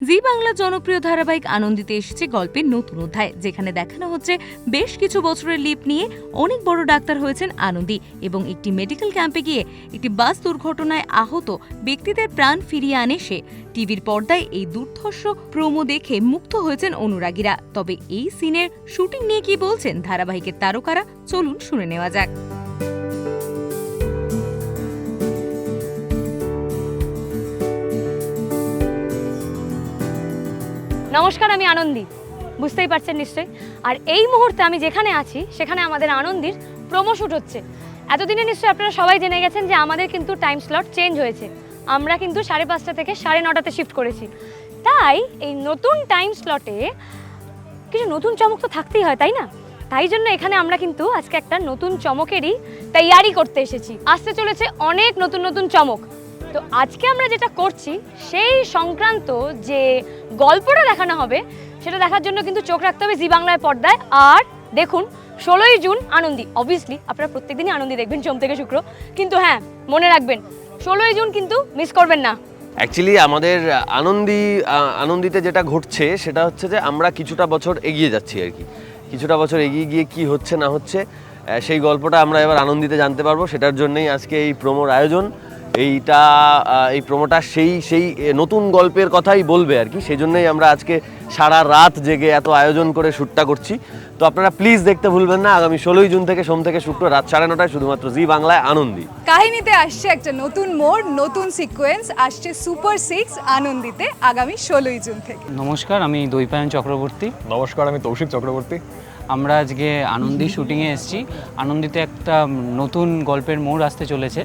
জি বাংলা জনপ্রিয় ধারাবাহিক আনন্দিতে এসেছে গল্পের নতুন অধ্যায়, যেখানে দেখানো হচ্ছে বেশ কিছু বছরের লিপ নিয়ে অনেক বড় ডাক্তার হয়েছেন আনন্দি এবং একটি মেডিকেল ক্যাম্পে গিয়ে একটি বাস দুর্ঘটনায় আহত ব্যক্তিদের প্রাণ ফিরিয়ে আনে সে। টিভির পর্দায় এই দুর্ধর্ষ প্রোমো দেখে মুগ্ধ হয়েছেন অনুরাগীরা। তবে এই সিনের শুটিং নিয়ে কি বলছেন ধারাবাহিকের তারকারা? চলুন শুনে নেওয়া যাক। নমস্কার, আমি আনন্দী। বুঝতেই পারছেন নিশ্চয়ই? আর এই মুহূর্তে আমি যেখানে আছি, সেখানে আমাদের আনন্দীর প্রোমো হচ্ছে। এতদিনে নিশ্চয়ই আপনারা সবাই জেনে গেছেন যে আমাদের কিন্তু টাইম স্লট চেঞ্জ হয়েছে। আমরা কিন্তু সাড়ে পাঁচটা থেকে সাড়ে নটাতে শিফট করেছি। তাই এই নতুন টাইম স্লটে কিছু নতুন চমক তো থাকতেই হয়, তাই না? তাই জন্য এখানে আমরা কিন্তু আজকে একটা নতুন চমকেরই তৈয়ারি করতে এসেছি। আসতে চলেছে অনেক নতুন নতুন চমক। তো আজকে আমরা যেটা করছি, সেই সংক্রান্ত যে গল্পটা দেখানো হবে, সেটা দেখার জন্য কিন্তু চোখ রাখতে হবে জি বাংলায় পর্দায়। আর দেখুন, ষোলোই জুন আনন্দি। অবভিয়াসলি আপনারা প্রত্যেক দিনই আনন্দী দেখবেন সোম থেকে শুক্র। কিন্তু হ্যাঁ মনে রাখবেন, ষোলোই জুন কিন্তু মিস করবেন না। অ্যাকচুয়ালি আমাদের আনন্দি আনন্দিতে যেটা ঘটছে, সেটা হচ্ছে যে আমরা কিছুটা বছর এগিয়ে যাচ্ছি আর কি। কিছুটা বছর এগিয়ে গিয়ে কি হচ্ছে না হচ্ছে সেই গল্পটা আমরা এবার আনন্দিতে জানতে পারব। সেটার জন্যই আজকে এই প্রোমোর আয়োজন। এইটা এই প্রোমোটা সেই সেই নতুন গল্পের কথাই বলবে আর কি। সেই জন্যই আমরা আজকে সারা রাত জেগে এত আয়োজন করে শ্যুটটা করছি। তো আপনারা প্লিজ দেখতে ভুলবেন না আগামী ষোলোই জুন থেকে সোম থেকে শুক্র রাত সাড়ে নটায় শুধুমাত্র জি বাংলায় আনন্দি। কাহিনীতে আসছে একটা নতুন মোড় নতুন সিকোয়েন্স আসছে সুপার সিক্স আনন্দিতে আগামী ষোলোই জুন থেকে। নমস্কার আমি দৈপায়ন চক্রবর্তী। নমস্কার আমি তৌশিক চক্রবর্তী। আমরা আজকে আনন্দী শুটিংয়ে এসেছি। আনন্দীতে একটা নতুন গল্পের মোড় আসতে চলেছে।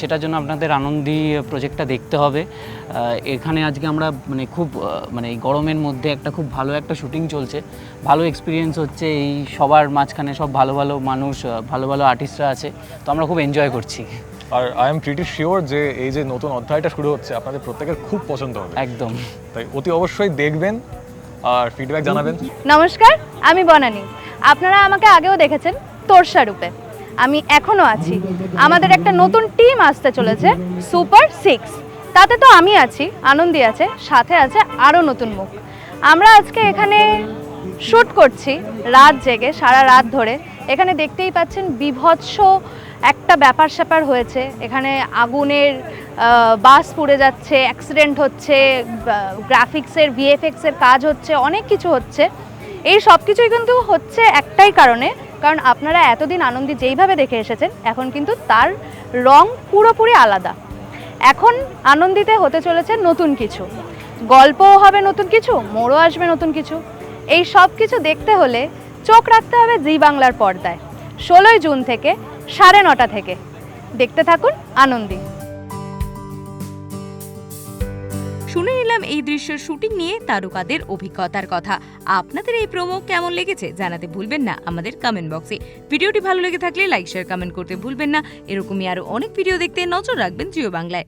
সেটার জন্য আপনাদের আনন্দী প্রজেক্টটা দেখতে হবে। এখানে আজকে আমরা মানে খুব মানে এই গরমের মধ্যে একটা খুব ভালো একটা শুটিং চলছে। ভালো এক্সপিরিয়েন্স হচ্ছে এই সবার মাঝখানে সব ভালো ভালো মানুষ ভালো ভালো আর্টিস্টরা আছে। তো আমরা খুব এনজয় করছি। আর আই এম প্রিটি শিওর যে এই যে নতুন অধ্যায়টা শুরু হচ্ছে আপনাদের প্রত্যেকের খুব পছন্দ হবে। একদম। তাই অতি অবশ্যই দেখবেন আর ফিডব্যাক জানাবেন। নমস্কার আমি বনানী। আপনারা আমাকে আগেও দেখেছেন তোরসা রূপে। আমি এখনও আছি। আমাদের একটা নতুন টিম আসতে চলেছে সুপার সিক্স তাতে তো আমি আছি আনন্দি আছে, সাথে আছে আরও নতুন মুখ। আমরা আজকে এখানে শ্যুট করছি, রাত জেগে, সারা রাত ধরে। এখানে দেখতেই পাচ্ছেন বিভৎস একটা ব্যাপার স্যাপার হয়েছে। এখানে আগুনের বাস পুড়ে যাচ্ছে অ্যাক্সিডেন্ট হচ্ছে গ্রাফিক্সের ভিএফএক্সের কাজ হচ্ছে, অনেক কিছু হচ্ছে। এই সব কিছুই কিন্তু হচ্ছে একটাই কারণে কারণ আপনারা এতদিন আনন্দী যেইভাবে দেখে এসেছেন, এখন কিন্তু তার রং পুরোপুরি আলাদা। এখন আনন্দিতে হতে চলেছে নতুন কিছু। গল্পও হবে নতুন কিছু, মোড়ও আসবে নতুন কিছু। এই সব কিছু দেখতে হলে চোখ রাখতে হবে জি বাংলার পর্দায়। ষোলোই জুন থেকে সাড়ে নটা থেকে। দেখতে থাকুন আনন্দী। শুনে নিলাম এই দৃশ্য শুটিং নিয়ে তারকাদের অভিজ্ঞতার কথা। আপনাদের এই প্রোমো কেমন লেগেছে জানাতে ভুলবেন না আমাদের কমেন্ট বক্সে ভিডিওটি ভালো লেগে থাকলে লাইক শেয়ার কমেন্ট করতে ভুলবেন না। এরকমই আরও অনেক ভিডিও দেখতে নজর রাখবেন জিও বাংলায়।